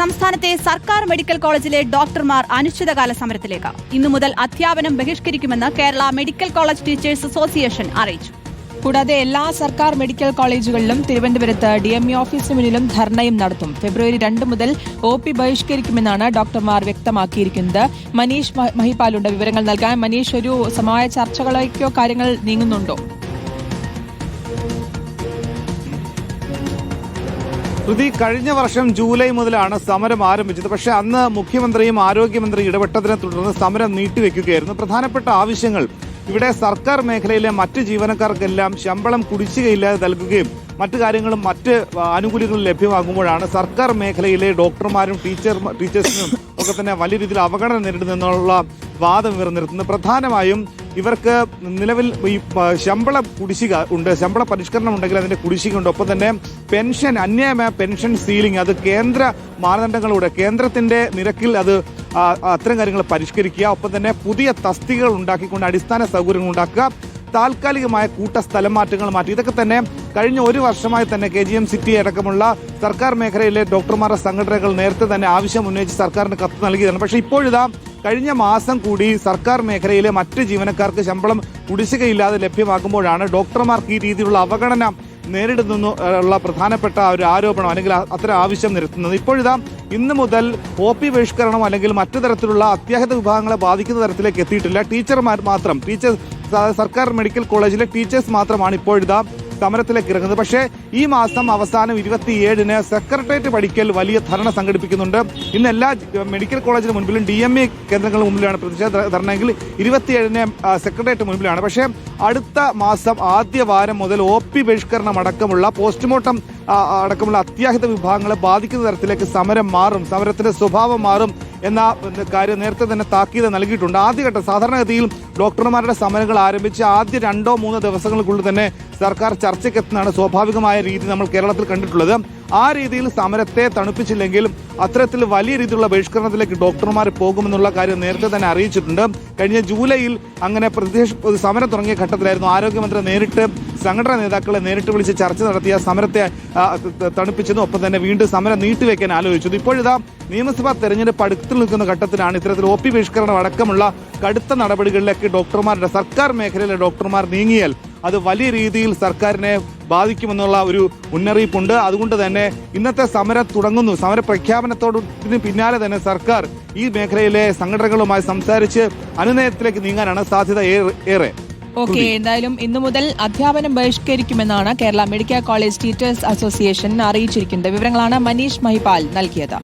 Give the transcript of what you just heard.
സംസ്ഥാനത്തെ സർക്കാർ മെഡിക്കൽ കോളേജിലെ ഡോക്ടർമാർ അനിശ്ചിതകാല സമരത്തിലേക്ക്. ഇന്നു മുതൽ അധ്യാപനം ബഹിഷ്കരിക്കുമെന്ന് Kerala medical college teachers association അറിയിച്ചു. കൂടാതെ എല്ലാ സർക്കാർ മെഡിക്കൽ കോളേജുകളിലും തിരുവനന്തപുരത്ത് ഡി എം ഇ ഓഫീസിന് മുന്നിലും ധർണയും നടത്തും. ഫെബ്രുവരി രണ്ട് മുതൽ ഒ പി ബഹിഷ്കരിക്കുമെന്നാണ് ഡോക്ടർമാർ വ്യക്തമാക്കിയിരിക്കുന്നത്. മനീഷ് മഹിപാലുണ്ട് വിവരങ്ങൾ നൽകാൻ. മനീഷ് ഒരു സമായ ചർച്ചകളേക്കോ കാര്യങ്ങൾ നീങ്ങുന്നുണ്ടോ? ശ്രുതി കഴിഞ്ഞ വർഷം ജൂലൈ മുതലാണ് സമരം ആരംഭിച്ചത്. പക്ഷേ അന്ന് മുഖ്യമന്ത്രിയും ആരോഗ്യമന്ത്രിയും ഇടപെട്ടതിനെ തുടർന്ന് സമരം നീട്ടിവെക്കുകയായിരുന്നു. പ്രധാനപ്പെട്ട ആവശ്യങ്ങൾ ഇവിടെ സർക്കാർ മേഖലയിലെ മറ്റ് ജീവനക്കാർക്കെല്ലാം ശമ്പളം കുടിശ്ശികയില്ലാതെ നൽകുകയും മറ്റു കാര്യങ്ങളും മറ്റ് ആനുകൂല്യങ്ങളും ലഭ്യമാകുമ്പോഴാണ് സർക്കാർ മേഖലയിലെ ഡോക്ടർമാരും ടീച്ചർ ടീച്ചേഴ്സിനും ഒക്കെ തന്നെ വലിയ രീതിയിൽ അവഗണന നേരിടുന്നുള്ള വാദം ഇവർ നിർത്തുന്നത് പ്രധാനമായും ഇവർക്ക് നിലവിൽ ഈ ശമ്പള കുടിശ്ശിക ഉണ്ട് ശമ്പള പരിഷ്കരണം ഉണ്ടെങ്കിൽ അതിന്റെ കുടിശ്ശിക ഉണ്ട്. ഒപ്പം തന്നെ പെൻഷൻ അന്യായമായ പെൻഷൻ സീലിംഗ് അത് കേന്ദ്ര മാനദണ്ഡങ്ങളിലൂടെ കേന്ദ്രത്തിന്റെ നിരക്കിൽ അത് അത്തരം കാര്യങ്ങൾ പരിഷ്കരിക്കുക. ഒപ്പം തന്നെ പുതിയ തസ്തികകൾ ഉണ്ടാക്കിക്കൊണ്ട് അടിസ്ഥാന സൗകര്യങ്ങൾ ഉണ്ടാക്കുക. താൽക്കാലികമായ കൂട്ട സ്ഥലം മാറ്റങ്ങൾ മാറ്റി. ഇതൊക്കെ തന്നെ കഴിഞ്ഞ ഒരു വർഷമായി തന്നെ കെ ജി എം സിറ്റി അടക്കമുള്ള സർക്കാർ മേഖലയിലെ ഡോക്ടർമാരുടെ സംഘടനകൾ നേരത്തെ തന്നെ ആവശ്യം ഉന്നയിച്ച് സർക്കാരിന് കത്ത് നൽകിയതാണ്. പക്ഷേ ഇപ്പോഴിതാ കഴിഞ്ഞ മാസം കൂടി സർക്കാർ മേഖലയിലെ മറ്റ് ജീവനക്കാർക്ക് ശമ്പളം കുടിശ്ശികയില്ലാതെ ലഭ്യമാകുമ്പോഴാണ് ഡോക്ടർമാർക്ക് ഈ രീതിയിലുള്ള അവഗണന നേരിടുന്നുള്ള പ്രധാനപ്പെട്ട ഒരു ആരോപണം അല്ലെങ്കിൽ അത്ര ആവശ്യം നിരത്തുന്നത്. ഇപ്പോഴിതാ ഇന്ന് മുതൽ ഒ പി ബഹിഷ്കരണം അല്ലെങ്കിൽ മറ്റു തരത്തിലുള്ള അത്യാഹിത വിഭാഗങ്ങളെ ബാധിക്കുന്ന തരത്തിലേക്ക് എത്തിയിട്ടില്ല. ടീച്ചർമാർ മാത്രം ടീച്ചേഴ്സ് സർക്കാർ മെഡിക്കൽ കോളേജിലെ ടീച്ചേഴ്സ് മാത്രമാണ് ഇപ്പോഴിതാ സമരത്തിലേക്ക് ഇറങ്ങുന്നത്. പക്ഷേ ഈ മാസം അവസാനം ഇരുപത്തിയേഴിന് സെക്രട്ടേറിയറ്റ് പഠിക്കൽ വലിയ ധർണ സംഘടിപ്പിക്കുന്നുണ്ട്. ഇന്ന് എല്ലാ മെഡിക്കൽ കോളേജിന് മുൻപിലും ഡി എം എ കേന്ദ്രങ്ങളുടെ മുമ്പിലാണ് പ്രതിഷേധ ധ- ധർണയെങ്കിൽ ഇരുപത്തിയേഴിന് സെക്രട്ടേറിയറ്റ് മുൻപിലാണ്. പക്ഷേ അടുത്ത മാസം ആദ്യ വാരം മുതൽ ഒ പി ബഹിഷ്കരണം അടക്കമുള്ള പോസ്റ്റ്മോർട്ടം അടക്കമുള്ള അത്യാഹിത വിഭാഗങ്ങളെ ബാധിക്കുന്ന തരത്തിലേക്ക് സമരം മാറും സമരത്തിന്റെ സ്വഭാവം മാറും എന്ന കാര്യം നേരത്തെ തന്നെ താക്കീത് നൽകിയിട്ടുണ്ട്. ആദ്യഘട്ടം സാധാരണഗതിയിൽ ഡോക്ടർമാരുടെ സമരങ്ങൾ ആരംഭിച്ച് ആദ്യ രണ്ടോ മൂന്നോ ദിവസങ്ങൾക്കുള്ളിൽ തന്നെ സർക്കാർ ചർച്ചയ്ക്കെത്തുന്നതാണ് സ്വാഭാവികമായ രീതി നമ്മൾ കേരളത്തിൽ കണ്ടിട്ടുള്ളത്. ആ രീതിയിൽ സമരത്തെ തണുപ്പിച്ചില്ലെങ്കിലും അത്തരത്തിൽ വലിയ രീതിയിലുള്ള ബഹിഷ്കരണത്തിലേക്ക് ഡോക്ടർമാർ പോകുമെന്നുള്ള കാര്യം നേരത്തെ തന്നെ അറിയിച്ചിട്ടുണ്ട്. കഴിഞ്ഞ ജൂലൈയിൽ അങ്ങനെ പ്രതിഷേധ സമരം തുടങ്ങിയ ഘട്ടത്തിലായിരുന്നു ആരോഗ്യമന്ത്രി നേരിട്ട് സംഘടനാ നേതാക്കളെ നേരിട്ട് വിളിച്ച് ചർച്ച നടത്തിയ സമരത്തെ തണുപ്പിച്ചതും ഒപ്പം തന്നെ വീണ്ടും സമരം നീട്ടിവെക്കാൻ ആലോചിച്ചത്. ഇപ്പോഴിതാ നിയമസഭാ തെരഞ്ഞെടുപ്പ് അടുത്തിൽ നിൽക്കുന്ന ഘട്ടത്തിലാണ് ഇത്തരത്തിൽ ഒ പി ബഹിഷ്കരണം അടക്കമുള്ള കടുത്ത നടപടികളിലേക്ക് ഡോക്ടർമാരുടെ സർക്കാർ മേഖലയിലെ ഡോക്ടർമാർ നീങ്ങിയാൽ അത് വലിയ രീതിയിൽ സർക്കാരിനെ ബാധിക്കുമെന്നുള്ള ഒരു മുന്നറിയിപ്പുണ്ട്. അതുകൊണ്ട് തന്നെ ഇന്നത്തെ സമരം തുടങ്ങുന്നു. സമര പ്രഖ്യാപനത്തോടു പിന്നാലെ തന്നെ സർക്കാർ ഈ മേഖലയിലെ സംഘടനകളുമായി സംസാരിച്ച് അനുനയത്തിലേക്ക് നീങ്ങാനാണ് സാധ്യത ഏറെ. ഓക്കെ എന്തായാലും ഇന്നു മുതൽ അധ്യാപനം ബഹിഷ്കരിക്കുമെന്നാണ് Kerala medical college teachers association അറിയിച്ചിരിക്കുന്നത്. വിവരങ്ങളാണ് മനീഷ് മഹിപാൽ നൽകിയത്.